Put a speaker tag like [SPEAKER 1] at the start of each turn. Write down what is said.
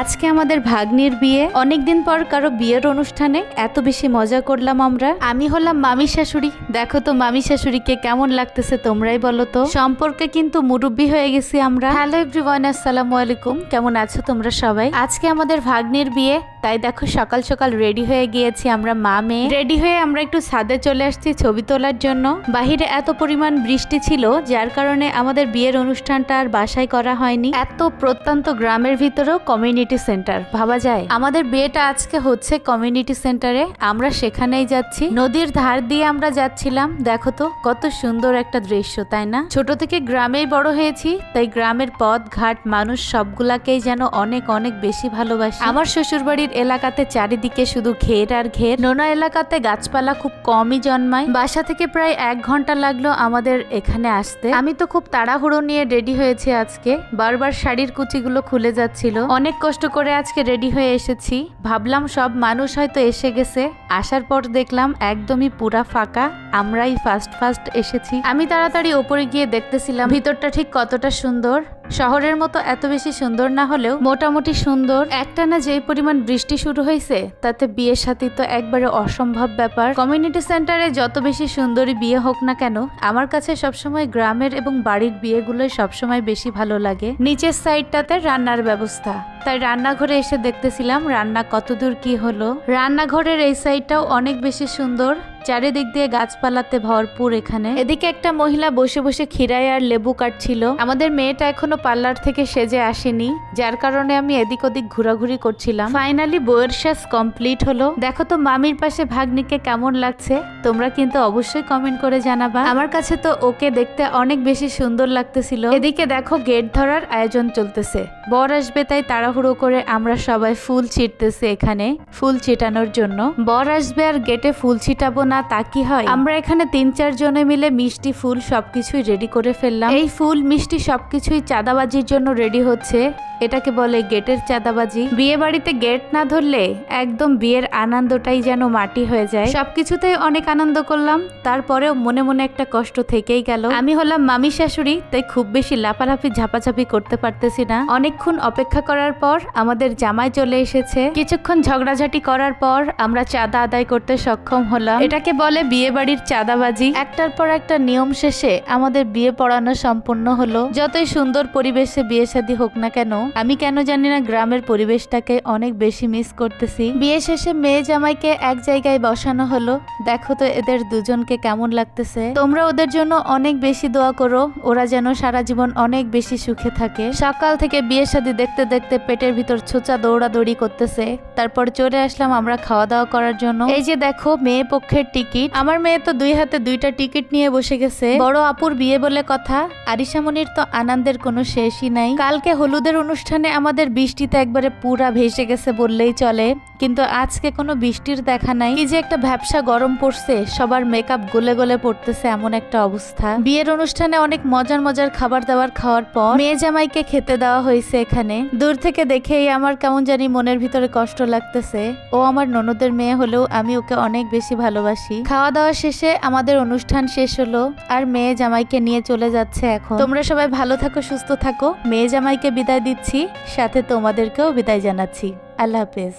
[SPEAKER 1] আজকে আমাদের ভাগ্নির বিয়ে। অনেকদিন পর কারও বিয়ের অনুষ্ঠানে এত বেশি মজা করলাম আমরা। আমি হলাম মামি শাশুড়ি। দেখো তো মামি শাশুড়িকে কেমন লাগতেছে তোমরাই বলো তো। সম্পর্কে কিন্তু মুরব্বী হয়ে গেছি আমরা। হ্যালো এভরিওয়ান, আসসালামু আলাইকুম। কেমন আছো তোমরা সবাই? আজকে আমাদের ভাগ্নির বিয়ে তাই দেখো সকাল সকাল রেডি হয়ে গিয়েছি আমরা মা মেয়ে। রেডি হয়ে আমরা একটু ছাদে চলে আসছি ছবি তোলার জন্য। বাহিরে এত পরিমাণ বৃষ্টি ছিল, যার কারণে আমাদের বিয়ের অনুষ্ঠানটা আর বাসায় করা হয়নি। এত প্রত্যন্ত গ্রামের ভিতরেও কমিউনিটি সেন্টার ভাবা যায়। আমাদের বিয়েটা আজকে হচ্ছে কমিউনিটি সেন্টারে আমরা সেখানেই যাচ্ছি। নদীর ধার দিয়ে আমরা যাচ্ছিলাম, দেখো তো কত সুন্দর একটা দৃশ্য, তাই না? ছোট থেকে গ্রামেই বড় হয়েছি, তাই গ্রামের পথ, ঘাট, মানুষ সবগুলাকেই যেন অনেক অনেক বেশি ভালোবাসি। আমার শ্বশুরবাড়ির এলাকাতে চারিদিকে শুধু ঘের আর ঘের। নোনা এলাকাতে গাছপালা খুব কমই জন্মায়। বাসা থেকে প্রায় এক ঘণ্টা লাগল আমাদের এখানে আসতে। আমি তো খুব তাড়াহুড়ো নিয়ে রেডি হয়েছি আজকে। বারবার শাড়ির কুচিগুলো খুলে যাচ্ছিল। অনেক কষ্ট করে আজকে রেডি হয়ে এসেছি। ভাবলাম সব মানুষ হয়তো এসে গেছে। আসার পর দেখলাম একদমই পুরা ফাঁকা। আমরাই ফার্স্ট ফার্স্ট এসেছি। আমি তাড়াতাড়ি ওপরে গিয়ে দেখতেছিলাম ভিতরটা ঠিক কতটা সুন্দর। শহরের মতো এত বেশি সুন্দর না হলেও মোটামুটি সুন্দর। একটানা যেই পরিমাণ বৃষ্টি শুরু হয়েছে, তাতে বিয়ের সাথে তো একবারে অসম্ভব ব্যাপার। কমিউনিটি সেন্টারে যত বেশি সুন্দরী বিয়ে হোক না কেন, আমার কাছে সবসময় গ্রামের এবং বাড়ির বিয়েগুলোই সবসময় বেশি ভালো লাগে। নিচের সাইডটাতে রান্নার ব্যবস্থা। তাই রান্নাঘরে এসে দেখতেছিলাম রান্না কতদূর কি হলো। রান্নাঘরের এই সাইডটাও অনেক বেশি সুন্দর। চারিদিক দিয়ে গাছপালাতে ভরপুর এখানে। এদিকে একটা মহিলা বসে বসে খিরাই আর লেবু কাটছিল। আমাদের মেয়েটা এখনও পার্লার থেকে সেজে আসেনি, যার কারণে আমি এদিক ওদিক ঘোরাঘুরি করছিলাম। ফাইনালি বইয়ের শেষ কমপ্লিট হলো। দেখো তো মামির পাশে ভাগ্নিকে কেমন লাগছে? তোমরা কিন্তু অবশ্যই কমেন্ট করে জানাবা। আমার কাছে তো ওকে দেখতে অনেক বেশি সুন্দর লাগতেছিল। এদিকে দেখো গেট ধরার আয়োজন চলতেছে। বর আসবে তাই তাড়াহুড়ো করে আমরা সবাই ফুল ছিটতেছি এখানে, ফুল ছিটানোর জন্য। বর আসবে আর গেটে ফুল ছিটাবো না তা কি হয়? আমরা এখানে তিন চার জনে মিলে মিষ্টি, ফুল সবকিছুই রেডি করে ফেললাম। এই ফুল, মিষ্টি সবকিছুই চাঁদাবাজির জন্য রেডি হচ্ছে। এটাকে বলে গেটের চাঁদাবাজি। বিয়ে বাড়িতে গেট না ধরলে একদম বিয়ের আনন্দটাই যেন মাটি হয়ে যায়। সবকিছুতেই অনেক আনন্দ করলাম, তারপরেও মনে মনে একটা কষ্ট থেকেই গেল। আমি হলাম মামি শাশুড়ি, তাই খুব বেশি লাফালাফি, ঝাপাঝাপি করতে পারতেছি না। অনেকক্ষণ অপেক্ষা করার পর আমাদের জামাই চলে এসেছে। কিছুক্ষণ ঝগড়াঝাটি করার পর আমরা চাঁদা আদায় করতে সক্ষম হলাম। এটাকে বলে বিয়ে বাড়ির চাঁদাবাজি। একটার পর একটা নিয়ম শেষে আমাদের বিয়ে পড়ানো সম্পূর্ণ হলো। যতই সুন্দর পরিবেশে বিয়ে শাদী হোক না কেন আমি কেন জানি না গ্রামের পরিবেশটাকে অনেক বেশি মিস করতেছি। বিয়ে শেষে মেয়ে জামাইকে এক জায়গায় বসানো হলো। দেখো তো এদের দুজনকে কেমন লাগতেছে। তোমরা ওদের জন্য অনেক বেশি দোয়া করো। ওরা যেন সারা জীবন অনেক বেশি সুখে থাকে। সকাল থেকে বিয়ে শাদী দেখতে দেখতে পেটের ভিতর ছোচা দৌড়াদৌড়ি করতেছে। তারপর চলে আসলাম আমরা খাওয়া দাওয়া করার জন্য। এই যে দেখো মেয়ে পক্ষের টিকিট। আমার মেয়ে তো দুই হাতে দুইটা টিকিট নিয়ে বসে গেছে। বড় আপুর বিয়ে বলে কথা। আরিশামনির তো আনন্দের কোনো শেষই নাই। কালকে হলুদের অনুষ্ঠানে আমাদের বৃষ্টিতে একবারে পুরা ভেসে গেছে বললেই চলে। কিন্তু আজকে কোনো বৃষ্টির দেখা নাই। কি যে একটা ভ্যাবসা গরম পড়ছে, সবার মেকআপ গলে গলে পড়তেছে এমন একটা অবস্থা। বিয়ের অনুষ্ঠানে অনেক মজার মজার খাবার দাবার খাওয়ার পর মেয়ে জামাইকে খেতে দেওয়া হয়েছে এখানে। দূর থেকে দেখেই আমার কেমন জানি মনের ভিতরে কষ্ট লাগতেছে। ও আমার ননদের মেয়ে হলেও আমি ওকে অনেক বেশি ভালোবাসি। খাওয়া দাওয়া শেষে আমাদের অনুষ্ঠান শেষ হলো আর মেয়ে জামাইকে নিয়ে চলে যাচ্ছে এখন। তোমরা সবাই ভালো থাকো, সুস্থ থাকো। মেয়ে জামাইকে বিদায় দিচ্ছি সাথে তোমাদেরকেও বিদায় জানাচ্ছি। আল্লাহ হাফেজ।